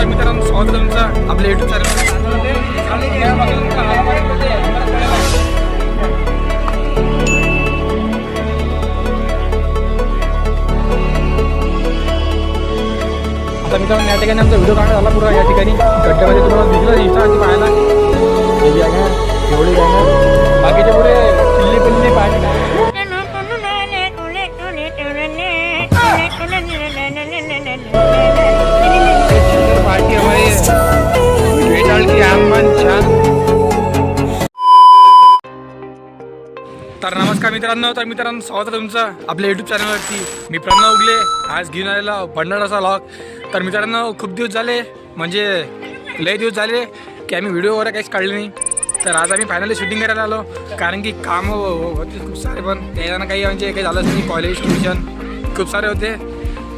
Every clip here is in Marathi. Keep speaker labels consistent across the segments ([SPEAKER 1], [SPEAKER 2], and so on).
[SPEAKER 1] नमस्कार मित्रांनो स्वागत तुमचं आपल्या युट्यूब चॅनल आता मित्रांनो या ठिकाणी आमचा व्हिडिओ काढण्यात आला पुरा या ठिकाणी. गड्ड्यामध्ये तुम्हाला दिसलं इंस्टावरती पाहायला. हे एवढी मित्रांनो तर मित्रांनो स्वागत आहे तुमचं आपल्या युट्यूब चॅनलवरती मी प्रणव उगले आज घेऊन आलेला भंडाराचा असा लॉग तर मित्रांनो खूप दिवस झाले म्हणजे लय दिवस झाले की आम्ही व्हिडिओ वगैरे काहीच काढले नाही. तर आज आम्ही फायनली शूटिंग करायला आलो कारण की काम होते खूप सारे पण त्याच्यानं काही म्हणजे काही झालंच नाही कॉलेज ट्युशन खूप सारे होते.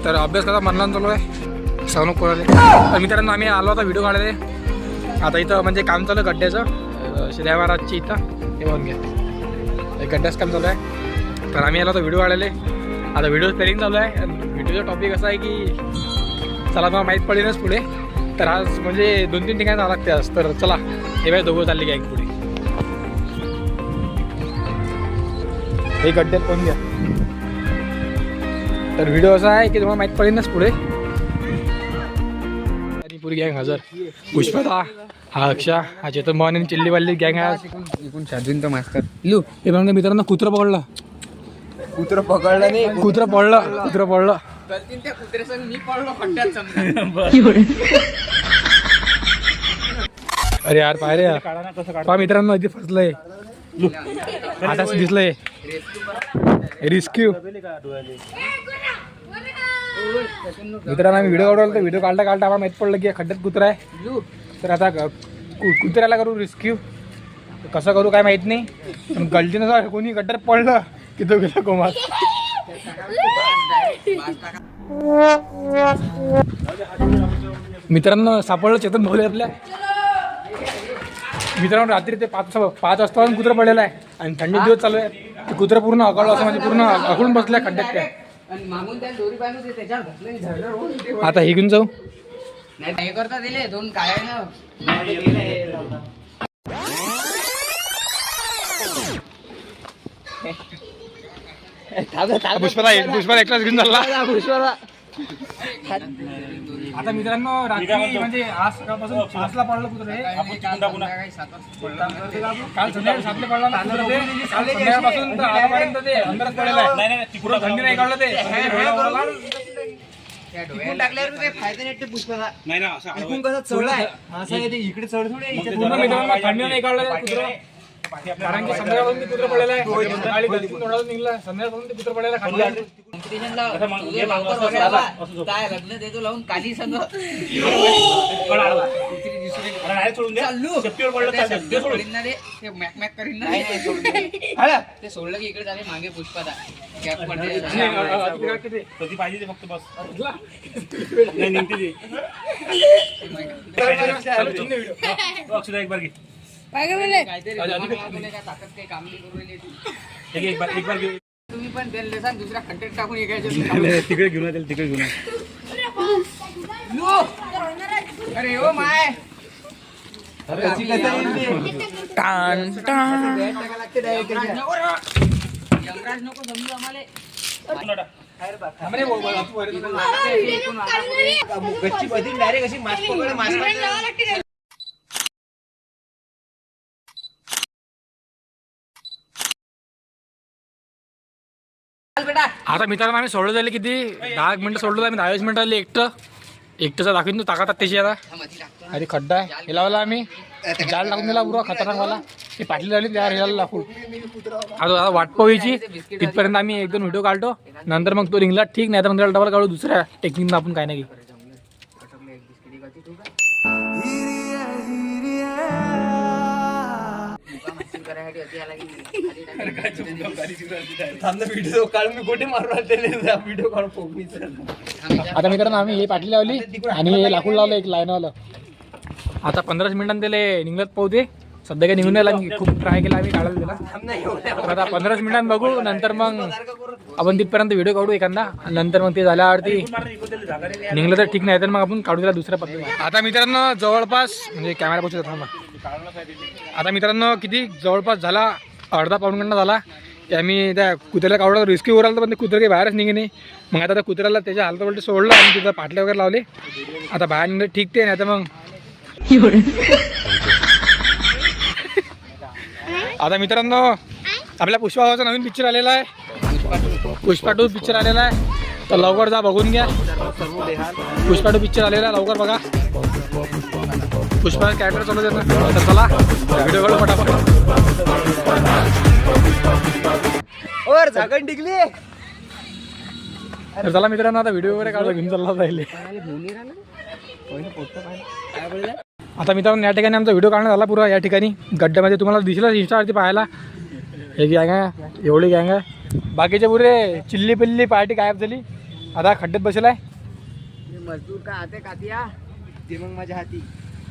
[SPEAKER 1] तर अभ्यास कसा मनला चालू आहे? सवनूक कोणाले. तर मित्रांनो आम्ही आलो आता व्हिडिओ काढायला. आता इथं म्हणजे काम चालू आहे गड्ड्याचं. श्रेया महाराजची इथं. हे बघून घ्या. एक गड्ड्याच काम चालू आहे. तर आम्ही आलो आता व्हिडिओ काढायला आता व्हिडिओ प्लॅनिंग चालू आहे. व्हिडिओचा टॉपिक असा आहे की चला मला माहीत पडेलच पुढे. तर आज म्हणजे दोन तीन ठिकाणी जावं लागते आज. तर चला हे बाय दोघं चालली गॅंग पुढे. हे गड्ड्यात पण घ्या. तर व्हिडिओ असा आहे की तुम्हाला माहीत पडेलच पुढे. आणि पुरी गँग हजर. पुष्पदा. हा अक्षा. हा चेतन भवानी आणि चिल्ली वाली गँग आहे आज.
[SPEAKER 2] एकूण साधून तो मास्तर
[SPEAKER 1] लू हे बघा मित्रांनो कुत्र पकडलं.
[SPEAKER 2] कुत्र पकडलं नाही
[SPEAKER 1] कुत्र पडलं कुत्र पडलं
[SPEAKER 2] त्या कुत्र्यासंग मी पडलो. खड्ड्यात समजा
[SPEAKER 1] अरे यार पाय रे यार. पहा मित्रांनो इथे फसलंय. आता दिसलंय. रिस्क्यू मित्रांनो आम्ही व्हिडिओ काढवला तर व्हिडिओ काढता काढता आम्हाला माहीत पडलं की खड्ड्यात कुत्रा आहे. तर आता कुत्र्याला करू रिस्क्यू कसं करू काय माहीत नाही. पण गलतीनं जर कोणी गड्ड्यात पडलं की तो गेला कोमात. मित्रांनो सापडलं चेतन भाऊ आपल्या. मित्रांनो रात्री ते पाच पाच वाजता कुत्रं पडलेलं आहे. आणि थंडी दिवस चालू आहे. ते कुत्रं पूर्ण अकळलं असं म्हणजे पूर्ण अकळून बसलं आहे खड्ड्यात
[SPEAKER 2] वर.
[SPEAKER 1] आता हे घेऊन जाऊ.
[SPEAKER 2] नाही हे करता दिले दोन काय ना
[SPEAKER 1] पुष्पाला पुष्पाला एकलाच घेऊन चालला आता मित्रांनो रात्री म्हणजे आज सकाळपासून पाचला पडलं कुत्रं हे काल संध्याकाळी सातले पडला संध्याकाळपासून ते अंधारात पडलेलं आहे थंडी नाही काढलं ते
[SPEAKER 2] टिकून टाकल्यावर ते फायदा नाही ते पुष्पाला.
[SPEAKER 3] इकडे चढ थोडे
[SPEAKER 1] पूर्ण मित्रांनो थंडी नाही काढलं ते कुत्रं. कारण की संध्याकाळपासून ते कुत्रं पडलेलं आहे. सकाळी गलतीनं थोडा निघला. संध्याकाळपासून ते कुत्रं पडलेलं आहे खड्ड्यात.
[SPEAKER 2] कॉम्पिटिशनला तुझं लवकर वगैरे आला. काय लग्न देतो लावून काली संग. चालू. त्या शब्द सोडीन ना रे ते मॅक मॅक करीन ना. ते सोडलं की इकडे झाले मागे पुष्पादा गॅप पडले
[SPEAKER 3] कधी पाहिजे ते फक्त बस.
[SPEAKER 1] उठला.
[SPEAKER 3] नाही निघते ते. अक्षदा एक बार घे.
[SPEAKER 2] काहीतरी ताकद काही.
[SPEAKER 3] एक एक बार एक बार घे
[SPEAKER 2] तुम्ही पण त्यांना सांग दुसऱ्या खड्ड्यात टाकून एकायचे
[SPEAKER 3] तिकडे घेऊन तिकडे घेऊन.
[SPEAKER 2] अरे हो माय!
[SPEAKER 3] गच्ची बदली डायरेक्ट अशी मास्क पकडे मास्क
[SPEAKER 1] आता मित्रांनो आम्ही सोडलं झाले किती दहा एक मिनिटं सोडलं आम्ही दहा वीस मिनिटं आले एकटं एकट्याचा दाखवून तू ताकद त्याची आता. अरे खड्डा आहे. हे लावला आम्ही. जाल टाकून दिला पुरा खतरनाक वाला. ते पाटली झाली तयार हिला लाकूड आता आता वाट पाहायची. तिथपर्यंत आम्ही एक दोन व्हिडिओ काढतो. नंतर मग तो रिंगला ठीक नाही तर मग त्याला डबल काढू दुसऱ्या टेक्निकनं आपण काय नाही.
[SPEAKER 3] व्हिडिओ काढून मी कुठे मारू व्हिडिओ काढून फोकमीचा
[SPEAKER 1] आता मित्रांनो आम्ही हे पाटली लावली आणि हे लाकूड लावलं एक लाईनवालं. आता पंधराच मिनिटांनी त्याला निघलत पाहू दे. सध्या काही निघून राहिला मी खूप ट्राय केला आम्ही काढायला दिला. तर आता पंधराच मिनिटांत बघू नंतर मग आपण तिथपर्यंत व्हिडिओ काढू एखादा. नंतर मग ते झाल्यावरती निघलं तर ठीक नाही तर मग आपण काढू दिला दुसऱ्या पद्धती आता मित्रांनो जवळपास म्हणजे कॅमेरा पोचत थांबा आता मित्रांनो किती? जवळपास झाला अर्धा पाऊण घंटा झाला. की आम्ही त्या कुत्र्याला कावडा रिस्क्यू वर आलं पण ते कुत्रे काही बाहेरच निघे नाही. मग आता त्या कुत्र्याला त्याच्या हालत सोडलं आणि तिथं पाटले वगैरे लावले. आता बाहेर निघलं ठीक ते नाही तर मग आता मित्रांनो आपल्या पुष्पा नवीन पिक्चर आलेला आहे. पुष्पा टू पिक्चर आलेला आहे. तर लवकर जा बघून घ्या. पुष्पा टू पिक्चर आलेला आहे लवकर बघा. पुष्पा कॅरेक्टर चालू देत तर चला व्हिडिओ काढू फटाफट
[SPEAKER 3] और झाकण टिकली?
[SPEAKER 1] तर चला मित्रांनो आता व्हिडिओ वगैरे काढू घेऊन चालला राहिले आता मित्रांनो या ठिकाणी आमचा व्हिडिओ काढण्यात आला पुरा. या ठिकाणी गड्ड्यामध्ये तुम्हाला दिसलं इंस्टावरती पाहायला. हे गँग आहे एवढी गँग आहे. बाकीचे पुरे चिल्ली पिल्ली पार्टी गायब झाली. आता खड्ड्यात बसेल आहे
[SPEAKER 3] मजदूर का हाते कातिया? ते मग माझ्या हाती.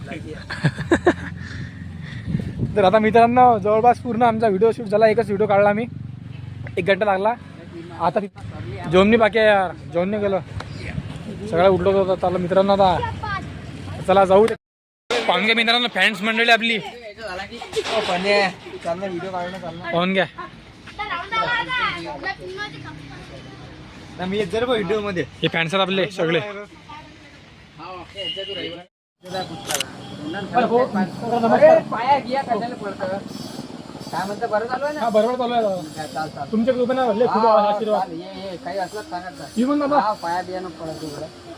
[SPEAKER 1] तर आता मित्रांनो जवळपास पूर्ण आमचा व्हिडिओ शूट झाला. एकच व्हिडिओ काढला आम्ही. एक घंटा लागला. आता जेवणी बाकी आहे यार. जेवण गेलं सगळं उठलो होतं. चाललं मित्रांनो आता. चला जाऊ पाहून घ्या मित्रांनो फॅन्स मंडळी आपली. पाहून घ्या.
[SPEAKER 3] मी जर व्हिडिओमध्ये.
[SPEAKER 1] हे फॅन्स आहेत आपले सगळे.
[SPEAKER 2] पाया गिया कशाला पडतं. काय म्हणतं बरं चालू आहे ना?
[SPEAKER 1] हा बरोबर चालू आहे दादा.
[SPEAKER 2] काय चाल चाल.
[SPEAKER 1] तुमच्या कृपेने भरले खूप आशीर्वाद.
[SPEAKER 2] चाल, ये ये काही असलं सांगत.
[SPEAKER 1] ही
[SPEAKER 2] हा, पाया बिया नको पडत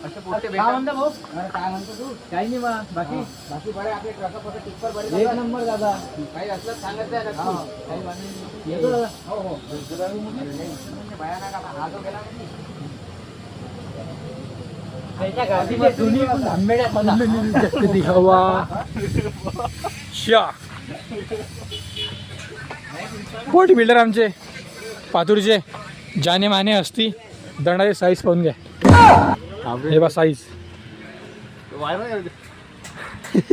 [SPEAKER 2] असं
[SPEAKER 1] काय म्हणता भाऊ?
[SPEAKER 2] अरे काय म्हणतो तू?
[SPEAKER 1] काही नाही बा बाकी.
[SPEAKER 2] बाकी बरे आपले ट्रक पत्र टिप्पर बरे
[SPEAKER 1] एक
[SPEAKER 2] चालू आहे.
[SPEAKER 1] नंबर दादा.
[SPEAKER 2] काही असलं. काही.
[SPEAKER 1] येतो दादा.
[SPEAKER 2] हो हो. म्हणजे बाया. हा जो गेला ना. बॉडी बिल्डर आमचे पातूरचे. जाने माने असती दंडाचे साईज पाहून घ्या. हे बा साईज.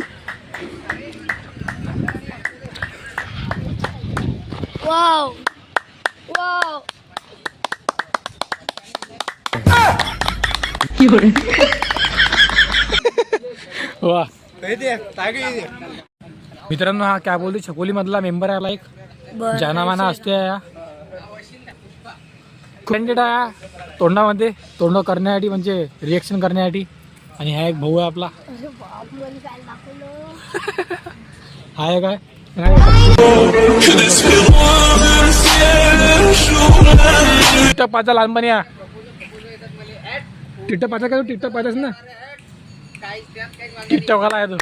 [SPEAKER 1] वा. मित्रांनो हा काय बोलतो छकोली मधला मेंबर आला एक. जानामाना असते या. कॅन्डिडेट आहे हा तोंडामध्ये तोंड करण्यासाठी म्हणजे रिएक्शन करण्यासाठी. आणि हा एक भाऊ आहे आपला.
[SPEAKER 4] काय
[SPEAKER 1] हा एक आहे. टिकटॉक पाचा लहानपणी हा. टिकटॉक पाचा काय टिकटॉक पाचाच ना. आला आहे तो.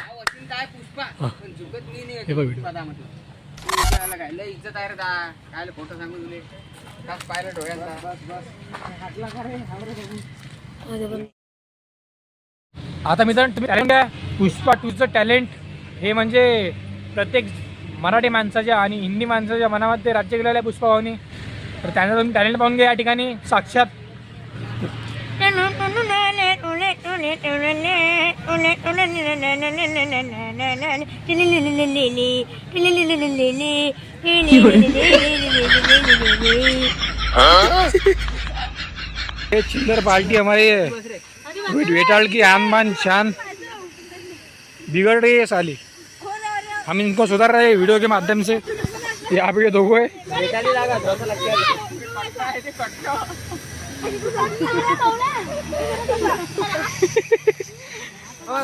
[SPEAKER 2] हा, काय
[SPEAKER 1] हे बघ व्हिडिओ.
[SPEAKER 2] विचारायला काय लय इज्जत आहे रे दा काय खोटं सांगू तुले पायलट
[SPEAKER 1] आता मित्रांनो तुम्ही टॅलेंट आहे पुष्पा टूचं टॅलेंट हे म्हणजे प्रत्येक मराठी माणसाच्या आणि हिंदी माणसाच्या मनामध्ये राज्य केलेलं आहे पुष्पा भाऊनी तर त्यांना तुम्ही टॅलेंट पाहून घ्या या ठिकाणी साक्षात ये चिल्लर पार्टी हमारे वेट वेटाल की आन बान शान बिगड़ रही है साली। हम इनको सुधार रहे हैं वीडियो के माध्यम से। यहाँ पे ये दो है।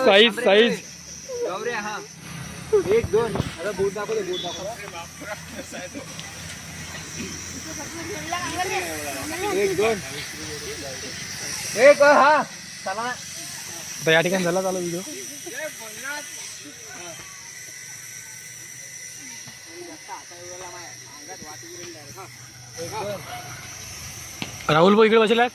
[SPEAKER 1] साईज साईज
[SPEAKER 2] हा
[SPEAKER 3] एक दोन आता बूट दाखवते बूट दाखव एक दोन एक हा चला
[SPEAKER 1] तर या ठिकाणी झाला चालू व्हिडिओ राहुल भाऊ इकडे बसला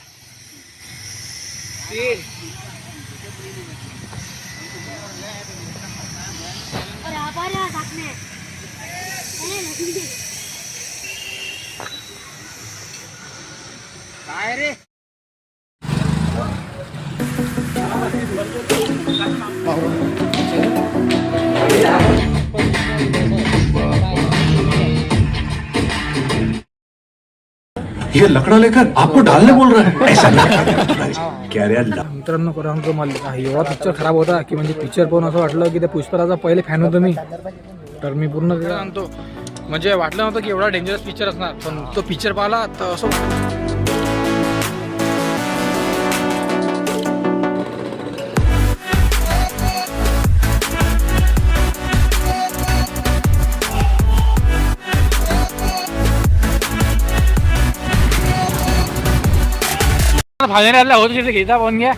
[SPEAKER 2] काय रे?
[SPEAKER 3] हा
[SPEAKER 5] ये लकड़ा लेकर आपको डालने बोल रहा है। ऐसा क्या रे
[SPEAKER 1] मित्रांनो खरं सांगतो मला एवढा पिक्चर खराब होता की म्हणजे पिक्चर पाहून असं वाटलं की त्या पुष्पराजा पहिले फॅन होतो मी. तर मी पूर्ण सांगतो म्हणजे वाटलं नव्हतं की एवढा डेंजरस पिक्चर असणार पण तो पिक्चर पाहिला तर असं 방해를 하려고 어디서 계다 보는 게?